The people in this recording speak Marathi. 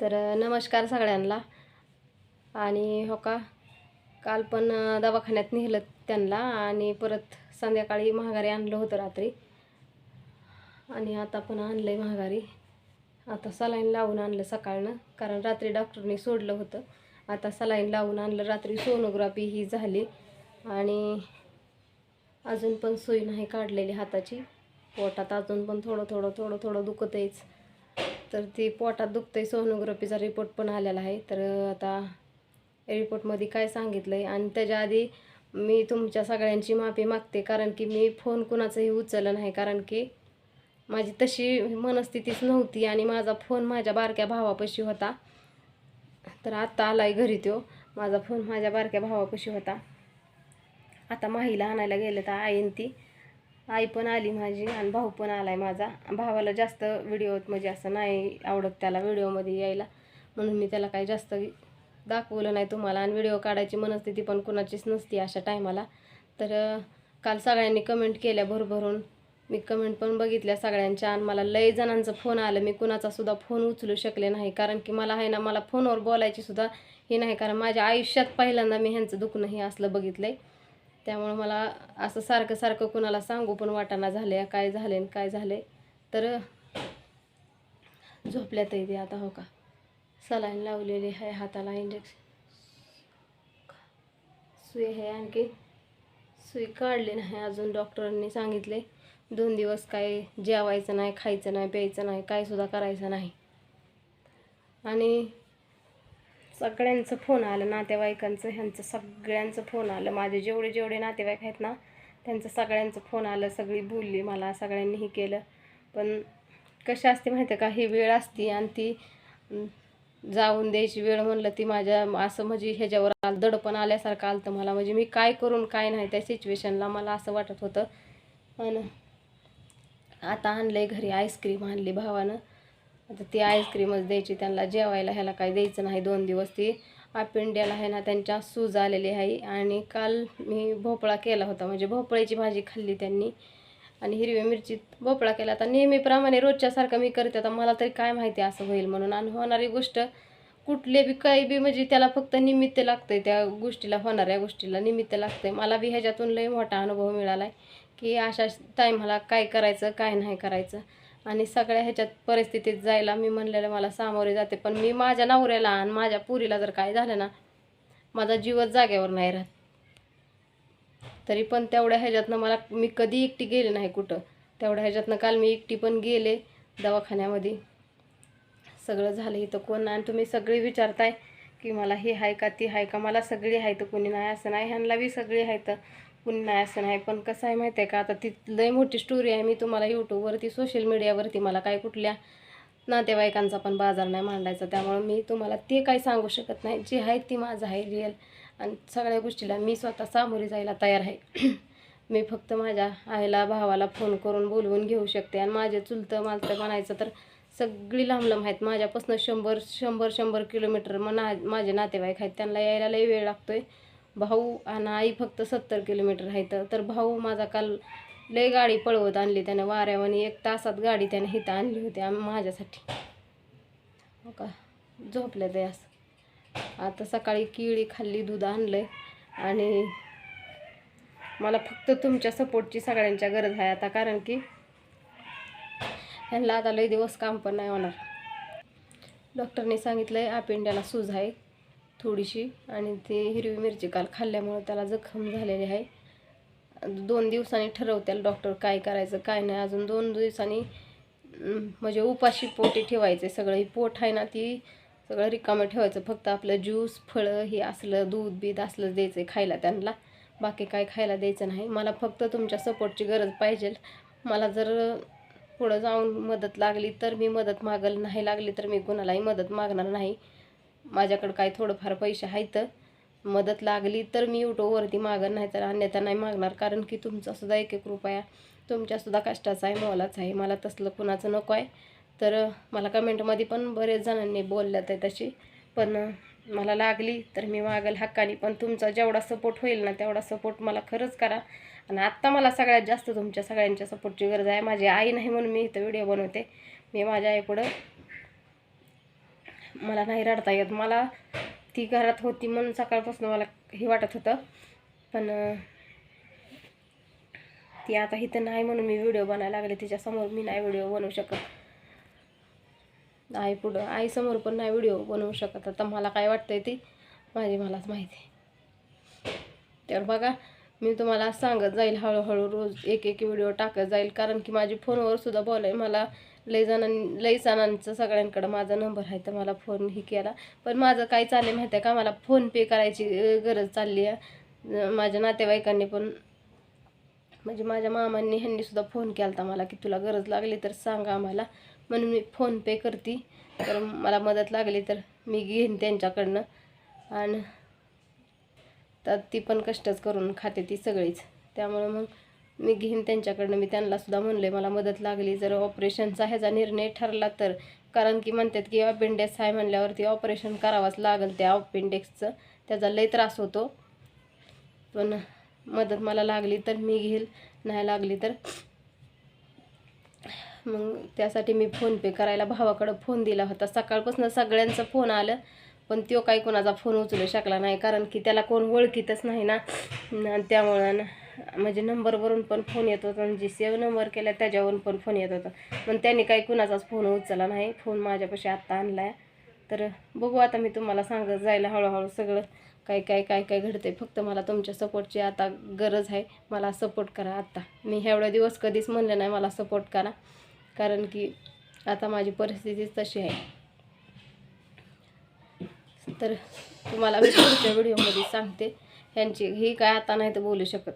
तर नमस्कार सगळ्यांना. आणि हो का काल पण दवाखान्यात नेलं त्यांना आणि परत संध्याकाळी महागारी आणलं होतं रात्री. आणि आता पण आणलं आहे महागारी. आता सलाईन लावून आणलं सकाळनं कारण रात्री डॉक्टरने सोडलं होतं. आता सलाईन लावून आणलं रात्री सोनोग्राफी ही झाली. आणि अजून पण सोयी नाही काढलेली हाताची. पोटात अजून पण थोडं थोडं थोडं थोडं दुखत आहेच तर ती पोटात दुखतंय सोनोग्राफीचा रिपोर्ट पण आलेला आहे. तर आता रिपोर्टमध्ये काय सांगितलं आहे आणि त्याच्या आधी मी तुमच्या सगळ्यांची माफी मागते कारण की मी फोन कुणाचंही उचललं नाही. कारण की माझी तशी मनस्थितीच नव्हती आणि माझा फोन माझ्या बारक्या भावापाशी होता. तर आत्ता आला आहे घरी तो. माझा फोन माझ्या बारक्या भावापाशी होता. आता माहीला आणायला गेलं तर आईन ती. आई पण आली माझी आणि भाऊ पण आला आहे माझा. भावाला जास्त व्हिडिओ म्हणजे असं नाही आवडत त्याला व्हिडिओमध्ये यायला. म्हणून मी त्याला काही जास्त दाखवलं नाही तुम्हाला. आणि व्हिडिओ काढायची मनस्थिती पण कुणाचीच नसती अशा टायमाला तर काल सगळ्यांनी कमेंट केल्या भरभरून. मी कमेंट पण बघितल्या सगळ्यांच्या आणि मला लय जणांचं फोन आलं. मी कुणाचा सुद्धा फोन उचलू शकले नाही. कारण की मला आहे ना मला फोनवर बोलायची सुद्धा हे नाही. कारण माझ्या आयुष्यात पहिल्यांदा मी ह्यांचं दुखणं हे असलं बघितलं आहे त्यामुळं मला असं सारखं सारखं कुणाला सांगू पण वाटाणा झाले काय झाले आणि काय झाले. तर झोपल्यात ते आता हो का? सलाईन लावलेली आहे हाताला इंजेक्शन सुई आहे आणखी. सुई काढली नाही अजून डॉक्टरांनी सांगितले. दोन दिवस काय जेवायचं नाही खायचं नाही प्यायचं नाही कायसुद्धा करायचं नाही. आणि सगळ्यांचं फोन आलं नातेवाईकांचं ह्यांचं सगळ्यांचं फोन आलं. माझे जेवढे जेवढे नातेवाईक आहेत ना त्यांचं सगळ्यांचं फोन आलं सगळी बोलली मला सगळ्यांनी हे केलं. पण कशी असते माहिती आहे का ही वेळ असती आणि ती जाऊन द्यायची वेळ म्हणलं ती माझ्या असं म्हणजे ह्याच्यावर आलं दडपण आल्यासारखं आलं तर मला. म्हणजे मी काय करून काय नाही त्या सिच्युएशनला मला असं वाटत होतं. आणि आता आणलंय घरी आईस्क्रीम आणली भावानं. आता ती आईस्क्रीमच द्यायची त्यांना जेवायला ह्याला काही द्यायचं नाही दोन दिवस ती आपिंड्याला आहे ना त्यांच्या सूज आलेली आहे. आणि काल मी भोपळा केला होता म्हणजे भोपळ्याची भाजी खाल्ली त्यांनी. आणि हिरवी मिरची भोपळा केला. आता नेहमीप्रमाणे रोजच्यासारखं मी करते आता मला तरी काय माहिती असं होईल म्हणून. आणि होणारी गोष्ट कुठले बी काही बी म्हणजे त्याला फक्त निमित्त लागतं आहे त्या गोष्टीला होणाऱ्या गोष्टीला निमित्त लागतं आहे मला बी ह्याच्यातून लई मोठा अनुभव मिळाला आहे की अशा टायमाला काय करायचं काय नाही करायचं. आणि सगळ्या ह्याच्यात परिस्थितीत जायला मी म्हणलेलं मला सामोरे जाते. पण मी माझ्या नवऱ्याला आणि माझ्या पुरीला जर काय झालं ना माझा जीवच जाग्यावर नाही राहत. तरी पण तेवढ्या ह्याच्यातनं मला मी कधी एकटी गेले नाही कुठं. तेवढ्या ह्याच्यातनं काल मी एकटी पण गेले दवाखान्यामध्ये. सगळं झालं इथं कोण आणि तुम्ही सगळे विचारताय की मला हे आहे का ती आहे का? मला सगळी आहे तर कोणी नाही असं नाही. ह्यांना बी सगळी आहे तर पुन्हा असं नाही पण कसं आहे माहिती आहे का आता ती लय मोठी स्टोरी आहे. मी तुम्हाला यूट्यूबवरती सोशल मीडियावरती मला काय कुठल्या नातेवाईकांचा पण बाजार नाही मांडायचा. त्यामुळं मी तुम्हाला ते काही सांगू शकत नाही. जे आहे ती माझं आहे रिअल आणि सगळ्या गोष्टीला मी स्वतः सामोरे जायला तयार आहे. मी फक्त माझ्या आईला भावाला फोन करून बोलवून घेऊ शकते. आणि माझे चुलतं मालतं म्हणायचं तर सगळी लांब लांब आहेत. माझ्यापासून शंभर शंभर शंभर किलोमीटर मना माझे नातेवाईक आहेत. त्यांना यायला लई वेळ लागतो आहे भाऊ आणि आई फक्त सत्तर किलोमीटर आहे तर भाऊ माझा काल लय गाडी पळवत आणली. त्याने वाऱ्यावानी एक तासात गाडी त्याने इथं आणली होती आम्ही माझ्यासाठी. हो का? झोपले ते असं आता सकाळी केळी खाल्ली दूध आणलंय. आणि मला फक्त तुमच्या सपोर्टची सगळ्यांच्या गरज आहे आता. कारण की ह्यांना आता लई दिवस काम पण नाही होणार. डॉक्टरने सांगितलं आहे आपेंड्याला सूज आहे. थोडीशी आणि ती हिरवी मिरची काल खाल्ल्यामुळं त्याला जखम झालेली आहे. दोन दिवसांनी ठरवत्याल डॉक्टर काय करायचं काय नाही. अजून दोन दिवसांनी म्हणजे उपाशी पोटी ठेवायचे सगळं. ही पोट आहे ना ती सगळं रिकामं ठेवायचं. फक्त आपलं ज्यूस फळं हे असलं दूध बीध असलं द्यायचं खायला त्यांना. बाकी काय खायला द्यायचं नाही. मला फक्त तुमच्या सपोर्टची गरज पाहिजे. मला जर पुढं जाऊन मदत लागली तर मी मदत मागल नाही लागली तर मी कुणालाही मदत मागणार नाही. माझ्याकडं काय थोडंफार पैसे आहेत. मदत लागली तर मी यूट्यूबवरती मागणार नाही तर अन्यथा नाही मागणार. कारण की तुमचा सुद्धा एक एक रुपया तुमच्यासुद्धा कष्टाचा आहे मोलाचा आहे. मला तसलं कुणाचं नको आहे. तर मला कमेंटमध्ये पण बरेच जणांनी बोलल्यात आहे तशी. पण मला लागली तर मी मागेल हक्कानी. पण तुमचा जेवढा सपोर्ट होईल ना तेवढा सपोर्ट मला खरंच करा. आणि आत्ता मला सगळ्यात जास्त तुमच्या सगळ्यांच्या सपोर्टची गरज आहे. माझी आई नाही म्हणून मी इथं व्हिडिओ बनवते. मी माझ्या आईपुढं मला नाही रडता येत. मला ती घरात होती म्हणून सकाळपासून मला हे वाटत होतं. पण ती आता इथं नाही म्हणून मी व्हिडिओ बनायला लागले. तिच्यासमोर मी नाही व्हिडिओ बनवू शकत. आई पुढं आईसमोर पण नाही व्हिडिओ बनवू शकत. आता मला काय वाटतंय ती? माझी मलाच माहिती तर बघा मी तुम्हाला सांगत जाईल हळूहळू रोज एक एक व्हिडिओ टाकत जाईल. कारण की माझी फोनवर सुद्धा बोलाय मला लई जणां लई जणांचं सगळ्यांकडं माझा नंबर आहे तर मला फोनही केला. पण माझं काय चाललं माहिती आहे का? मला फोनपे करायची गरज चालली आहे माझ्या नातेवाईकांनी पण म्हणजे माझ्या मामांनी ह्यांनीसुद्धा फोन केला होता मला की तुला गरज लागली तर सांगा आम्हाला. म्हणून मी फोनपे करते. तर मला मदत लागली तर मी घेईन त्यांच्याकडनं. आणि तर ती पण कष्टच करून खाते ती सगळीच. त्यामुळं मग मी घेईन त्यांच्याकडनं. मी त्यांना सुद्धा म्हणले मला मदत लागली. जर ऑपरेशनचा ह्याचा निर्णय ठरला तर. कारण की म्हणतात की अपेंडेक्स आहे म्हणल्यावरती ऑपरेशन करावंच लागेल त्या अपेंडेक्सचं त्याचा लय त्रास होतो. पण मदत मला लागली तर मी घेईल नाही लागली तर. मग त्यासाठी मी फोनपे करायला भावाकडं फोन दिला होता. सकाळपासून सगळ्यांचा फोन आलं पण तो काही कोणाचा फोन उचलू शकला नाही. कारण की त्याला कोण ओळखीतच नाही ना. त्यामुळं ना म्हणजे नंबरवरून पण फोन येत होता आणि जी सेव्ह नंबर केला त्याच्यावरून पण फोन येत होता. पण त्यांनी काही कुणाचाच फोन उचलला नाही. फोन माझ्यापाशी आत्ता आणला आहे तर बघू आता मी तुम्हाला सांगत जायला हळूहळू सगळं काय काय काय काय आहे फक्त मला तुमच्या सपोर्टची आता गरज आहे. मला सपोर्ट करा आत्ता मी एवढा दिवस कधीच म्हणलं नाही मला सपोर्ट करा. कारण की आता माझी परिस्थितीच तशी आहे. तर तुम्हाला मी पुढच्या व्हिडिओमध्ये सांगते. ह्यांची ही काय आता नाही तर बोलू शकत.